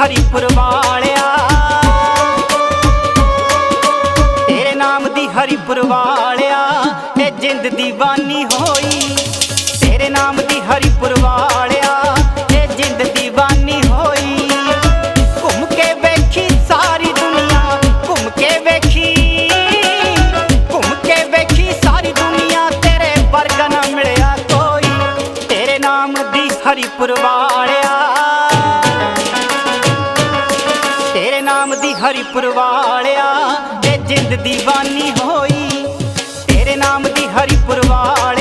ਹਰੀਪੁਰ ਵਾਲਿਆ ਤੇਰੇ ਨਾਮ ਦੀ ਹਰੀਪੁਰ ਵਾਲਿਆ ਤੇ ਜਿੰਦ دیਵਾਨੀ ਹੋਈ। ਤੇਰੇ ਨਾਮ ਦੀ ਹਰੀਪੁਰ ਵਾਲਿਆ ਤੇ ਜਿੰਦ دیਵਾਨੀ ਹੋਈ। ਘੁੰਮ ਕੇ ਵੇਖੀ ਸਾਰੀ ਦੁਨੀਆ, ਘੁੰਮ ਕੇ ਵੇਖੀ। ਘੁੰਮ ਕੇ ਵੇਖੀ ਸਾਰੀ ਦੁਨੀਆ, ਤੇਰੇ ਵਰਗਾ ਨਾ ਮਿਲਿਆ ਕੋਈ। ਤੇਰੇ ਨਾਮ ਦੀ ਹਰੀਪੁਰ ਵਾਲਿਆ ਕੰਮ ਦੀ ਹਰੀ ਵਾਲਿਆ ਤੇ ਜਿੰਦ ਦੀਵਾਨੀ ਹੋਈ। ਤੇਰੇ ਨਾਮ ਦੀ ਹਰੀ ਵਾਲਿਆ